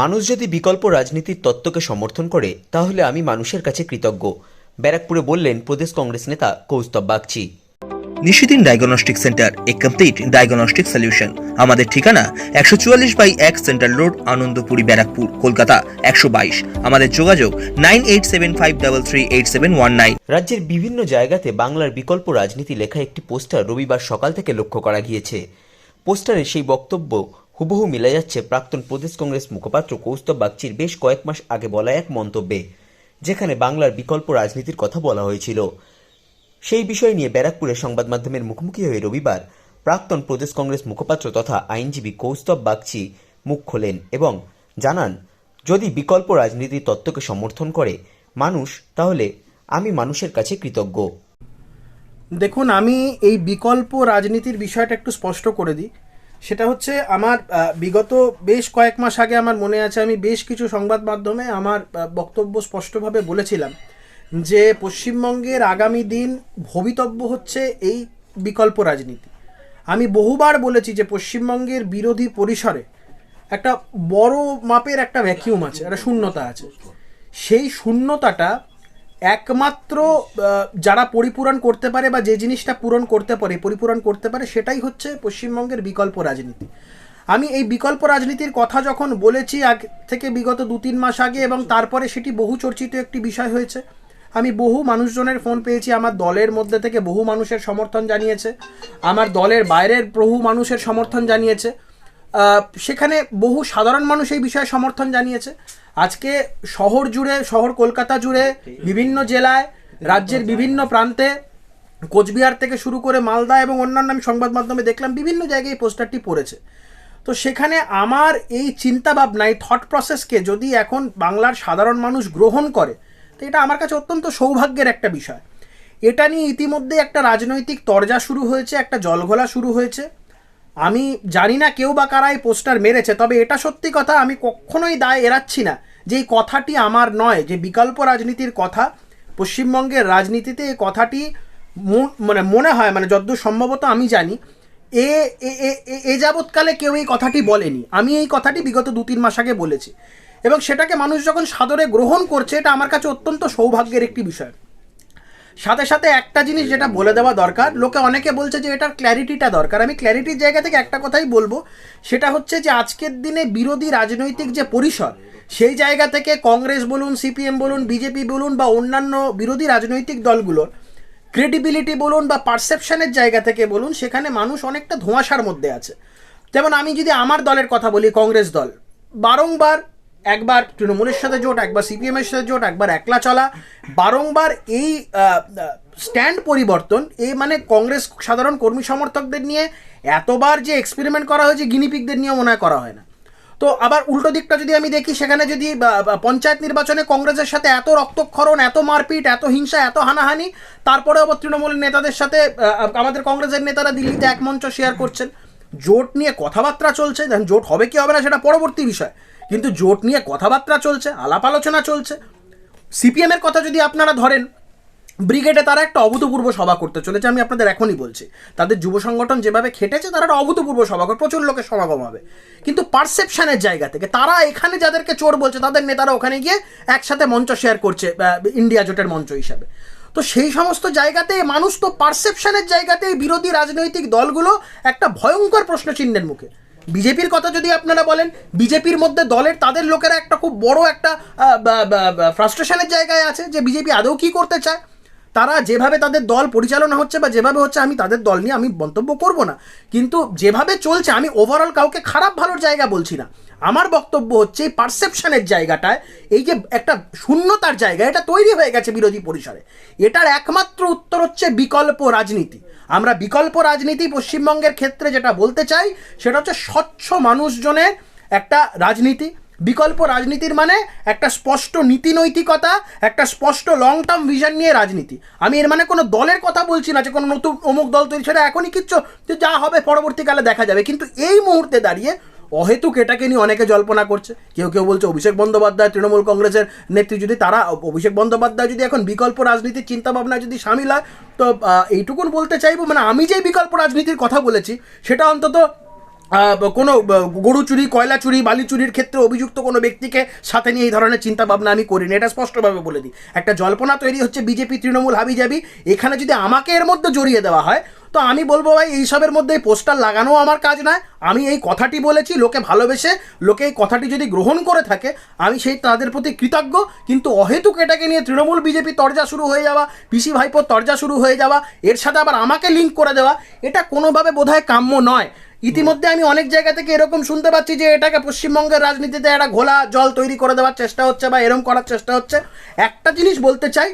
মানুষ যদি বিকল্প রাজনীতির তত্ত্বকে সমর্থন করে তাহলে আমি মানুষের কাছে কৃতজ্ঞ ব্যারাকপুরে বললেন প্রদেশ কংগ্রেস নেতা Koustav Bagchi. Nishidin diagnostic centre a complete diagnostic solution আমাদের ঠিকানা একশো চুয়াল্লিশ বাই এক সেন্ট্রাল রোড আনন্দপুরি ব্যারাকপুর কলকাতা একশো বাইশ। আমাদের যোগাযোগ nine eight seven five double three eight seven one nine. রাজ্যের বিভিন্ন জায়গাতে বাংলার বিকল্প রাজনীতি লেখা একটি পোস্টার রবিবার সকাল থেকে লক্ষ্য করা গিয়েছে। পোস্টারে সেই বক্তব্য হুবহু মিলে যাচ্ছে প্রাক্তন প্রদেশ কংগ্রেস মুখপাত্র কৌস্তব বাগচির বেশ কয়েক মাস আগে বলা এক মন্তব্যে, যেখানে বাংলার বিকল্প রাজনীতির কথা বলা হয়েছিল। সেই বিষয় নিয়ে ব্যারাকপুরে সংবাদ মাধ্যমের মুখোমুখি হয়ে রবিবার প্রাক্তন প্রদেশ কংগ্রেস মুখপাত্র তথা আইনজীবী কৌস্তব বাগচি মুখ খোলেন এবং জানান, যদি বিকল্প রাজনীতির তত্ত্বকে সমর্থন করে মানুষ, তাহলে আমি মানুষের কাছে কৃতজ্ঞ। দেখুন, আমি এই বিকল্প রাজনীতির বিষয়টা একটু স্পষ্ট করে দিই। সেটা হচ্ছে আমার বিগত বেশ কয়েক মাস আগে আমার মনে আছে আমি বেশ কিছু সংবাদ মাধ্যমে আমার বক্তব্য স্পষ্টভাবে বলেছিলাম যে পশ্চিমবঙ্গের আগামী দিন ভবিতব্য হচ্ছে এই বিকল্প রাজনীতি। আমি বহুবার বলেছি যে পশ্চিমবঙ্গের বিরোধী পরিসরে একটা বড় মাপের একটা ভ্যাকিউম আছে, একটা শূন্যতা আছে। সেই শূন্যতাটা একমাত্র যারা পরিপূরণ করতে পারে বা যে জিনিসটা পূরণ করতে পারে, পরিপূরণ করতে পারে, সেটাই হচ্ছে পশ্চিমবঙ্গের বিকল্প রাজনীতি। আমি এই বিকল্প রাজনীতির কথা যখন বলেছি আগ থেকে বিগত দু তিন মাস আগে এবং তারপরে সেটি বহু চর্চিত একটি বিষয় হয়েছে। আমি বহু মানুষজনের ফোন পেয়েছি, আমার দলের মধ্যে থেকে বহু মানুষের সমর্থন জানিয়েছে, আমার দলের বাইরের বহু মানুষের সমর্থন জানিয়েছে। সেখানে বহু সাধারণ মানুষ এই বিষয়ে সমর্থন জানিয়েছে। আজকে শহর জুড়ে, শহর কলকাতা জুড়ে, বিভিন্ন জেলায়, রাজ্যের বিভিন্ন প্রান্তে কোচবিহার থেকে শুরু করে মালদা এবং অন্যান্য আমি সংবাদ মাধ্যমে দেখলাম, বিভিন্ন জায়গায় এই পোস্টারটি পড়েছে। তো সেখানে আমার এই চিন্তা এই থট প্রসেসকে যদি এখন বাংলার সাধারণ মানুষ গ্রহণ করে, তো এটা আমার কাছে অত্যন্ত সৌভাগ্যের একটা বিষয়। এটা নিয়ে ইতিমধ্যে একটা রাজনৈতিক তরজা শুরু হয়েছে, একটা জলঘোলা শুরু হয়েছে। আমি জানি না কেউ বা কারা এই পোস্টার মেরেছে, তবে এটা সত্যি কথা, আমি কখনোই দায় এড়াচ্ছি না যে এই কথাটি আমার নয়, যে বিকল্প রাজনীতির কথা। পশ্চিমবঙ্গের রাজনীতিতে এই কথাটি মানে মনে হয় মানে যদ্দূর সম্ভবত আমি জানি, এ, এ- যাবৎকালে কেউ এই কথাটি বলেনি। আমি এই কথাটি বিগত দু তিন মাস আগে বলেছি। এবং সেটাকে মানুষ যখন সাদরে গ্রহণ করছে, এটা আমার কাছে অত্যন্ত সৌভাগ্যের একটি বিষয়। সাথে সাথে একটা জিনিস যেটা বলে দেওয়া দরকার, লোকে অনেকে বলছে যে এটার ক্ল্যারিটিটা দরকার। আমি ক্ল্যারিটির জায়গা থেকে একটা কথাই বলব, সেটা হচ্ছে যে আজকের দিনে বিরোধী রাজনৈতিক যে পরিসর সেই জায়গা থেকে কংগ্রেস বলুন, সিপিএম বলুন, বিজেপি বলুন বা অন্যান্য বিরোধী রাজনৈতিক দলগুলোর ক্রেডিবিলিটি বলুন বা পারসেপশনের জায়গা থেকে বলুন, সেখানে মানুষ অনেকটা ধোঁয়াশার মধ্যে আছে। যেমন আমি যদি আমার দলের কথা বলি, কংগ্রেস দল, বারংবার একবার তৃণমূলের সাথে জোট, একবার সিপিএমের সাথে জোট, একবার একলা চলা। বারংবার এই স্ট্যান্ড পরিবর্তন, এই মানে কংগ্রেস সাধারণ কর্মী সমর্থকদের নিয়ে এতবার যে এক্সপেরিমেন্ট করা হয়েছে গিনিপিকদের নিয়ে মনে হয় করা হয় না। তো আবার উল্টো দিকটা যদি আমি দেখি, সেখানে যদি পঞ্চায়েত নির্বাচনে কংগ্রেসের সাথে এত রক্তক্ষরণ, এত মারপিট, এত হিংসা, এত হানাহানি, তারপরে আবার তৃণমূলের নেতাদের সাথে আমাদের কংগ্রেসের নেতারা দিল্লিতে এক মঞ্চ শেয়ার করছেন। জোট নিয়ে কথাবার্তা চলছে জোট হবে কি হবে না, সেটা পরবর্তী বিষয়। কিন্তু জোট নিয়ে কথাবার্তা চলছে, আলাপ আলোচনা চলছে। সিপিএম এর কথা যদি আপনারা ধরেন, ব্রিগেডে তারা একটা অভূতপূর্ব সভা করতে চলেছে, আমি আপনাদের এখনই বলছি। তাদের যুব সংগঠন যেভাবে খেটেছে, তারা একটা অভূতপূর্ব সভা করে, প্রচুর লোকের সমাগম হবে। কিন্তু পারসেপশনের জায়গা থেকে, তারা এখানে যাদেরকে চোর বলছে, তাদের নেতারা ওখানে গিয়ে একসাথে মঞ্চ শেয়ার করছে ইন্ডিয়া জোটের মঞ্চ হিসাবে। তো সেই সমস্ত জায়গাতে, মানুষ তো পারসেপশনের জায়গাতে বিরোধী রাজনৈতিক দলগুলো একটা ভয়ঙ্কর প্রশ্নচিহ্নের মুখে। বিজেপির কথা যদি আপনারা বলেন, বিজেপির মধ্যে দলের তাদের লোকেরা একটা খুব বড় একটা ফ্রাস্ট্রেশনের জায়গায় আছে যে বিজেপি আদৌ কী করতে চায়। তারা যেভাবে তাদের দল পরিচালনা হচ্ছে বা যেভাবে হচ্ছে আমি তাদের দল নিয়ে আমি মন্তব্য করব না। কিন্তু যেভাবে চলছে, আমি ওভারঅল কাউকে খারাপ ভালোর জায়গা বলছি না। আমার বক্তব্য হচ্ছে এই পারসেপশনের জায়গাটায়, এই যে একটা শূন্যতার জায়গা, এটা তৈরি হয়ে গেছে বিরোধী পরিসরে। এটার একমাত্র উত্তর হচ্ছে বিকল্প রাজনীতি। আমরা বিকল্প রাজনীতি পশ্চিমবঙ্গের ক্ষেত্রে যেটা বলতে চাই, সেটা হচ্ছে স্বচ্ছ মানুষজনের একটা রাজনীতি বিকল্প রাজনীতির মানে একটা স্পষ্ট নীতি নৈতিকতা একটা স্পষ্ট লং টার্ম ভিশন নিয়ে রাজনীতি। আমি এর মানে কোনো দলের কথা বলছি না যে কোনো নতুন অমুক দল তৈরি সেটা এখনই কিচ্ছু যে যা হবে পরবর্তীকালে দেখা যাবে। কিন্তু এই মুহূর্তে দাঁড়িয়ে অহেতুক এটাকে নিয়ে অনেকে জল্পনা করছে। কেউ কেউ বলছে অভিষেক বন্দ্যোপাধ্যায়, তৃণমূল কংগ্রেসের নেত্রী যদি তারা, অভিষেক বন্দ্যোপাধ্যায় যদি এখন বিকল্প রাজনীতির চিন্তাভাবনায় যদি সামিল হয়, তো এইটুকুন বলতে চাইব মানে আমি যেই বিকল্প রাজনীতির কথা বলেছি, সেটা অন্তত কোনো গরু চুরি, কয়লা চুরি, বালি চুরির ক্ষেত্রে অভিযুক্ত কোনো ব্যক্তিকে সাথে নিয়ে এই ধরনের চিন্তা ভাবনা আমি করিনি। এটা স্পষ্টভাবে বলে দিই। একটা জল্পনা তৈরি হচ্ছে বিজেপি, তৃণমূল, হাবিজাবি। এখানে যদি আমাকে এর মধ্যে জড়িয়ে দেওয়া হয়, তো আমি বলব ভাই, এইসবের মধ্যে পোস্টার লাগানো আমার কাজ নয়। আমি এই কথাটি বলেছি, লোকে ভালোবেসে, লোকে এই কথাটি যদি গ্রহণ করে থাকে, আমি সেই তাদের প্রতি কৃতজ্ঞ। কিন্তু অহেতুক এটাকে নিয়ে তৃণমূল, বিজেপি তরজা শুরু হয়ে যাওয়া, পিসি ভাইপোর তরজা শুরু হয়ে যাওয়া, এর সাথে আবার আমাকে লিঙ্ক করে দেওয়া, এটা কোনোভাবে বোধহয় কাম্য নয়। ইতিমধ্যে আমি অনেক জায়গা থেকে এরকম শুনতে পাচ্ছি যে এটাকে পশ্চিমবঙ্গের রাজনীতিতে একটা ঘোলা জল তৈরি করে দেওয়ার চেষ্টা হচ্ছে বা এরম করার চেষ্টা হচ্ছে। একটা জিনিস বলতে চাই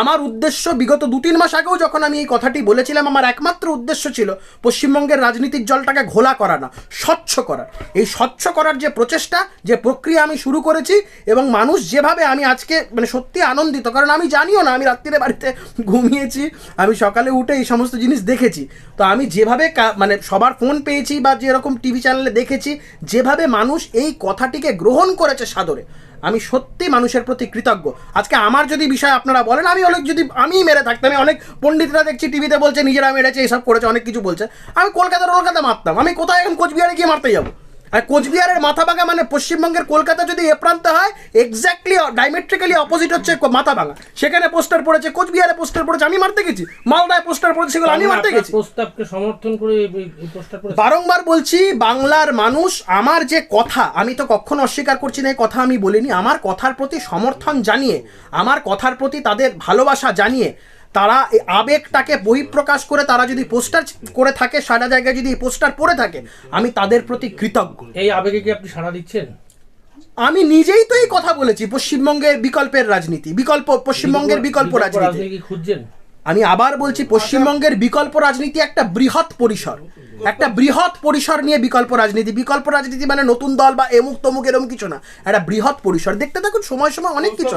আমার উদ্দেশ্য বিগত দু তিন মাস আগেও যখন আমি এই কথাটি বলেছিলাম, আমার একমাত্র উদ্দেশ্য ছিল পশ্চিমবঙ্গের রাজনীতির জলটাকে ঘোলা করা না স্বচ্ছ করা এই স্বচ্ছ করার যে প্রচেষ্টা, যে প্রক্রিয়া আমি শুরু করেছি এবং মানুষ যেভাবে আমি আজকে মানে সত্যি আনন্দিত, কারণ আমি জানিও না, আমি রাত্রিরে বাড়িতে ঘুমিয়েছি, আমি সকালে উঠে এই সমস্ত জিনিস দেখেছি। তো আমি যেভাবে মানে সবার ফোন পেয়েছি বা যেরকম টিভি চ্যানেলে দেখেছি, যেভাবে মানুষ এই কথাটিকে গ্রহণ করেছে সাদরে আমি সত্যি মানুষের প্রতি কৃতজ্ঞ। আজকে আমার যদি বিষয় আপনারা বলেন, আমি অনেক যদি আমি মেরে থাকতাম, আমি অনেক পণ্ডিতরা দেখছি, টিভিতে বলছে, নিজেরা মেরেছে এইসব করেছে, অনেক কিছু বলছে। আমি কলকাতার কলকাতা মারতাম, আমি কোথায় এখন কোচবিহারে গিয়ে মারতে যাব? আর কোচবিহারের মাথাভাঙা মানে পশ্চিমবঙ্গের কলকাতা যদি এ প্রান্তে হয় এক্স্যাক্টলি ডাইমেট্রিক্যালি অপোজিট হচ্ছে মাথাভাঙা সেখানে পোস্টার পড়েছে কোচবিহারে পোস্টার পড়েছে আমি মারতে গেছি। মালদায় পোস্টার পড়েছে সেগুলো আমি মারতে গেছি। প্রস্তাবকে সমর্থন করে বারংবার বলছি বাংলার মানুষ আমার যে কথা আমি তো কখনো অস্বীকার করছি না এই কথা আমি বলিনি আমার কথার প্রতি সমর্থন জানিয়ে আমার কথার প্রতি তাদের ভালোবাসা জানিয়ে তারা এই আবেগটাকে বহিঃপ্রকাশ করে তারা যদি পোস্টার করে থাকে সারা জায়গায় যদি পোস্টার পড়ে থাকে আমি তাদের প্রতি কৃতজ্ঞ। এই আবেগে কি আপনি সাড়া দিচ্ছেন? আমি নিজেই তো এই কথা বলেছি পশ্চিমবঙ্গের বিকল্পের রাজনীতি বিকল্প পশ্চিমবঙ্গের বিকল্প রাজনীতি। খুঁজছেন? আমি আবার বলছি পশ্চিমবঙ্গের বিকল্প রাজনীতি একটা বৃহৎ পরিসর। একটা বৃহৎ পরিসর নিয়ে বিকল্প রাজনীতি। বিকল্প রাজনীতি মানে নতুন দল বা এমুক তমুক এরম কিছু না। একটা বৃহৎ পরিসর। দেখতে দেখুন সময় সময় অনেক কিছু।